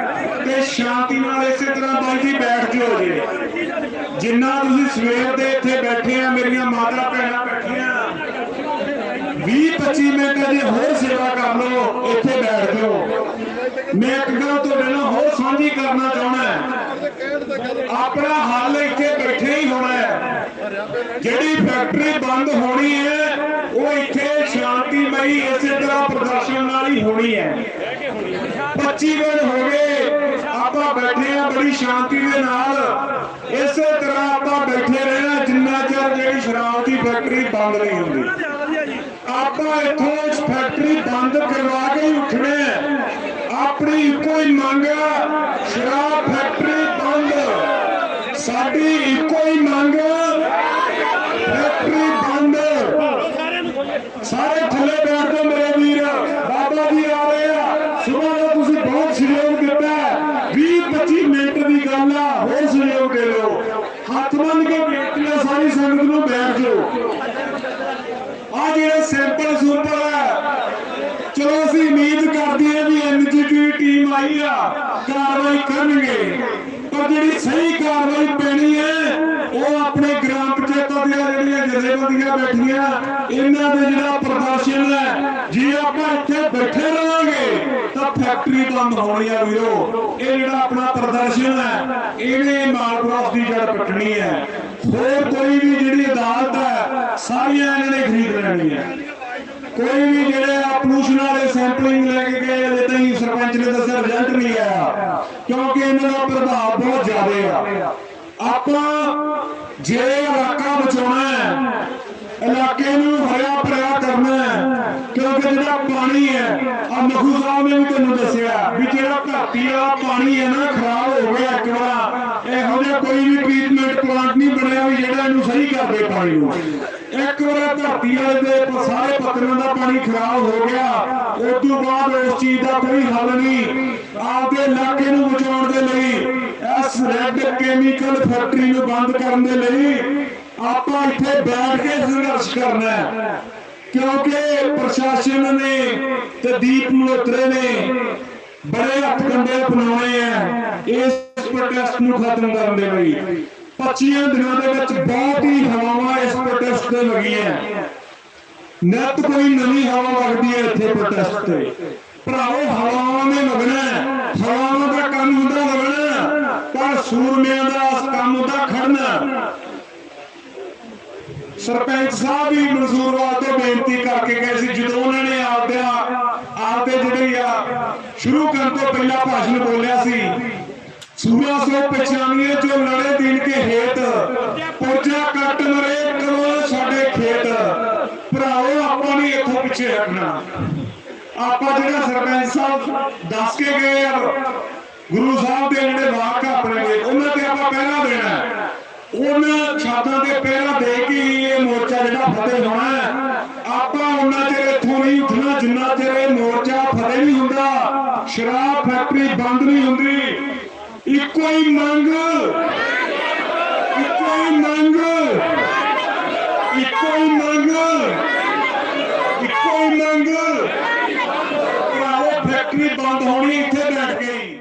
ਤੇ ਸ਼ਾਂਤੀ ਨਾਲ ਇਸੇ ਤਰ੍ਹਾਂ ਬਾਈ ਜੀ ਬੈਠ ਜਾਓ ਜੀ। ਜਿੰਨਾ ਤੁਸੀਂ ਸਵੇਰ ਦੇ ਇੱਥੇ ਬੈਠੇ ਆ, ਮੇਰੀਆਂ ਮਾਤਾ ਭੈਣਾਂ ਬੈਠੀਆਂ। 20 25 ਮਿੰਟ ਅਜੇ ਹੋਰ ਸੇਵਾ ਕਰ ਲਓ, ਇੱਥੇ ਬੈਠ ਜਾਓ। ਮੈਂ ਇੱਕ ਗੱਲ ਤੁਹਾਡੇ ਨਾਲ ਹੋਰ ਸਾਂਝੀ ਕਰਨਾ ਚਾਹੁੰਦਾ ਆਪਣਾ ਹੱਲ ਇੱਥੇ ਬੈਠੇ ਹੀ ਹੋਣਾ ਹੈ। ਜਿਹੜੀ ਫੈਕਟਰੀ ਬੰਦ ਹੋਣੀ ਹੈ, ਉਹ ਇੱਥੇ ਸ਼ਾਂਤੀਮਈ ਇਸੇ ਤਰ੍ਹਾਂ ਪ੍ਰਦਰਸ਼ਨ ਨਾਲ ਹੀ ਹੋਣੀ ਹੈ। 25 ਦਿਨ ਹੋ ਗਏ ਸ਼ਾਂਤੀ ਦੇ ਨਾਲ। ਇਸੇ ਤਰ੍ਹਾਂ ਆਪਾਂ ਬੈਠੇ ਰਹਿਣਾ ਜਿੰਨਾ ਚਿਰ ਜਿਹੜੀ ਸ਼ਰਾਬ ਦੀ ਫੈਕਟਰੀ ਬੰਦ ਨਹੀਂ ਹੁੰਦੀ। ਆਪਾਂ ਇੱਥੋਂ ਇਸ ਫੈਕਟਰੀ ਬੰਦ ਕਰਵਾ ਕੇ ਉੱਠਣਾ ਆਪਣੀ ਇੱਕੋ ਹੀ ਮੰਗ ਹੈ ਸ਼ਰਾਬ ਫੈਕਟਰੀ ਬੰਦ। ਸਾਡੀ ਇੱਕੋ ਹੀ ਮੰਗ ਹੈ ਫੈਕਟਰੀ ਬੰਦ ਸਾਰੇ ਥੱਲੇ ਬੈਠ ਜਾਓ ਮੇਰੇ ਵੀਰ ਬਾਬਾ ਜੀ ਆ ਰਹੇ ਆ ਸੁਬਾਹ ਦਾ ਤੁਸੀਂ ਬਹੁਤ ਸਹਿਯੋਗ ਦਿੱਤਾ 20 25 ਮਿੰਟ ਦੀ ਗੱਲ ਆ ਹੋਰ ਸਹਿਯੋਗ ਦੇ ਲਓ ਹੱਥ ਬੰਨ ਕੇ ਬੇਨਤੀ ਆ ਸਾਰੀ ਸੰਗਤ ਨੂੰ ਬੈਠ ਜਾਓ ਆ ਜਿਹੜੇ ਸੈਂਪਲ ਸੁੰਪਲ ਆ ਚਲੋ ਅਸੀਂ ਉਮੀਦ ਕਰਦੇ ਹਾਂ ਵੀ ਐਨਜੀਟੀ ਟੀਮ ਆਈ ਆ ਕਾਰਵਾਈ ਕਰਨਗੇ ਪਰ ਜਿਹੜੀ ਸਹੀ ਕਾਰਵਾਈ ਪੈਣੀ ਹੈ ਉਹ ਆਪਣੇ ਗ੍ਰਾਮ ਪੰਚਾਇਤਾਂ ਦੀਆਂ ਜਿਹੜੀਆਂ ਜਥੇਬੰਦੀਆਂ ਬੈਠੀਆਂ ਇਹਨਾਂ ਦੇ ਜਿਹੜਾ ਪ੍ਰਦਰਸ਼ਨ ਹੈ ਜੇ ਆਪਾਂ ਇੱਥੇ ਬੈਠੇ ਰਹਾਂਗੇ ਤਾਂ ਫੈਕਟਰੀ ਬੰਦ ਵੀਰੋ। ਇਹ ਜਿਹੜਾ ਆਪਣਾ ਪ੍ਰਦਰਸ਼ਨ ਹੈ, ਇਹਨੇ ਮਾਲਪੁਰਸ ਦੀ ਜੜ ਪੱਟਣੀ ਹੈ। ਹੋਰ ਕੋਈ ਵੀ ਜਿਹੜੀ ਅਦਾਲਤ ਹੈ, ਸਾਰੀਆਂ ਇਹਨਾਂ ਨੇ ਖਰੀਦ ਲੈਣੀ ਹੈ। ਕੋਈ ਵੀ ਜਿਹੜੇ ਆ ਵਾਲੇ ਸੈਂਪਲਿੰਗ ਲੈ ਕੇ ਗਏ ਅਜੇ ਤਾਈਂ ਸਰਪੰਚ ਨੇ ਦੱਸਿਆ ਰਿਜ਼ਲਟ ਨਹੀਂ ਆਇਆ, ਕਿਉਂਕਿ ਇਹਨਾਂ ਦਾ ਪ੍ਰਭਾਵ ਬਹੁਤ ਜ਼ਿਆਦਾ ਆ। ਆਪਾਂ ਜੇ ਇਲਾਕਾ ਬਚਾਉਣਾ ਹੈ ਇਲਾਕੇ ਨੂੰ ਹਰਿਆ ਭਰਿਆ ਕਰਨਾ ਹੈ, ਕਿਉਂਕਿ ਜਿਹੜਾ ਪਾਣੀ ਹੈ ਆ ਮਖੂ ਸਾਹਿਬ ਨੇ ਵੀ ਤੁਹਾਨੂੰ ਦੱਸਿਆ ਵੀ ਜਿਹੜਾ ਧਰਤੀ ਵਾਲਾ ਪਾਣੀ ਹੈ ਨਾ, ਖਰਾਬ ਹੋ ਗਿਆ ਇੱਕ ਵਾਰ, ਇਹੋ ਜਿਹਾ ਕੋਈ ਵੀ ਟ੍ਰੀਟਮੈਂਟ ਪਲਾਂਟ ਨਹੀਂ ਬਣਿਆ ਵੀ ਜਿਹੜਾ ਇਹਨੂੰ ਸਹੀ ਕਰਦੇ ਪਾਣੀ ਨੂੰ। ਇੱਕ ਵਾਰ ਧਰਤੀ ਵਾਲੇ ਦੇ ਸਾਰੇ ਪੱਤਰਾਂ ਦਾ ਪਾਣੀ ਖਰਾਬ ਹੋ ਗਿਆ, ਉਸ ਤੋਂ ਬਾਅਦ ਉਸ ਚੀਜ਼ ਦਾ ਕੋਈ ਹੱਲ ਨਹੀਂ। ਆਪਦੇ ਇਲਾਕੇ ਨੂੰ ਬਚਾਉਣ ਦੇ ਲਈ, ਇਸ ਰੈੱਡ ਕੈਮੀਕਲ ਫੈਕਟਰੀ ਨੂੰ ਬੰਦ ਕਰਨ ਦੇ ਲਈ ਆਪਾਂ ਇੱਥੇ ਬੈਠ ਕੇ ਸੰਘਰਸ਼ ਕਰਨਾ ਹੈ। ਕਿਉਂਕਿ ਪ੍ਰਸ਼ਾਸਨ ਨੇ ਤੇ ਦੀਪ ਮਲਹੋਤਰੇ ਨੇ ਬੜੇ ਹੱਥਕੰਡੇ ਅਪਣਾਉਣੇ ਆ ਇਸ ਪ੍ਰੋਟੈਸਟ ਨੂੰ ਖਤਮ ਕਰਨ ਦੇ ਲਈ। 25 ਦਿਨਾਂ ਦੇ ਵਿੱਚ ਬਹੁਤ ਹੀ ਹਵਾਵਾਂ ਇਸ ਪ੍ਰੋਟੈਸਟ ਤੇ ਲੱਗੀਆਂ ਨਿਤ ਕੋਈ ਨਵੀਂ ਹਵਾ ਵਗਦੀ ਹੈ ਇੱਥੇ ਪ੍ਰੋਟੈਸਟ ਤੇ। ਭਰਾਵੋ, ਹਵਾਵਾਂ ਨੇ ਲੱਗਣਾ ਹਵਾਵਾਂ ਦਾ ਕੰਮ ਹੁੰਦਾ ਲੱਗਣਾ ਪਰ ਸੂਰਮਿਆਂ ਦਾ ਕੰਮ ਹੁੰਦਾ ਖੜਨਾ ਸਰਪੰਚ ਸਾਹਿਬ ਵੀ ਮਨਸੂਰਵਾਲ ਤੋਂ ਬੇਨਤੀ ਕਰਕੇ ਗਏ ਸੀ, ਜਦੋਂ ਉਹਨਾਂ ਨੇ ਆਪਦੇ ਆਪਦੇ ਜਿਹੜੇ ਆ, ਸ਼ੁਰੂ ਕਰਨ ਤੋਂ ਪਹਿਲਾਂ ਭਾਸ਼ਣ ਬੋਲਿਆ ਸੀ 1695 ਜੋ ਲੜੇ ਦਿਨ ਕੇ ਹੇਤ, ਪੁਰਜਾ ਕੱਟ ਮਰੇ ਕਰੋ ਸਾਡੇ ਖੇਤ ਭਰਾਓ, ਆਪਾਂ ਨਹੀਂ ਇੱਥੋਂ ਪਿੱਛੇ ਹਟਣਾ ਆਪਾਂ ਜਿਹੜਾ ਸਰਪੰਚ ਸਾਹਿਬ ਦੱਸ ਕੇ ਗਏ ਆ, ਗੁਰੂ ਸਾਹਿਬ ਦੇ ਜਿਹੜੇ ਵਾਕ ਆਪਣੇ ਉਹਨਾਂ ਤੇ ਆਪਾਂ ਪਹਿਰਾ ਦੇਣਾ ਹੈ। ਉਹਨਾਂ ਛਾਤਾਂ ਤੇ ਪਹਿਰਾ ਦੇ ਕੇ ਇਹ ਮੋਰਚਾ ਜਿਹੜਾ ਫਤਿਹ ਹੋਣਾ ਆਪਾਂ ਉਹਨਾਂ ਚਿਰ ਇੱਥੋਂ ਨਹੀਂ ਉੱਠਣਾ, ਜਿੰਨਾ ਚਿਰ ਇਹ ਮੋਰਚਾ ਫਤਿਹ ਨਹੀਂ ਹੁੰਦਾ, ਸ਼ਰਾਬ ਫੈਕਟਰੀ ਬੰਦ ਨਹੀਂ ਹੁੰਦੀ। ਇੱਕੋ ਹੀ ਮੰਗ, ਇੱਕੋ ਹੀ ਮੰਗ, ਇੱਕੋ ਹੀ ਮੰਗ, ਇੱਕੋ ਹੀ ਮੰਗ। ਭਰਾਵੋ ਫੈਕਟਰੀ ਬੰਦ ਹੋਣੀ ਇੱਥੇ ਬੈਠ ਕੇ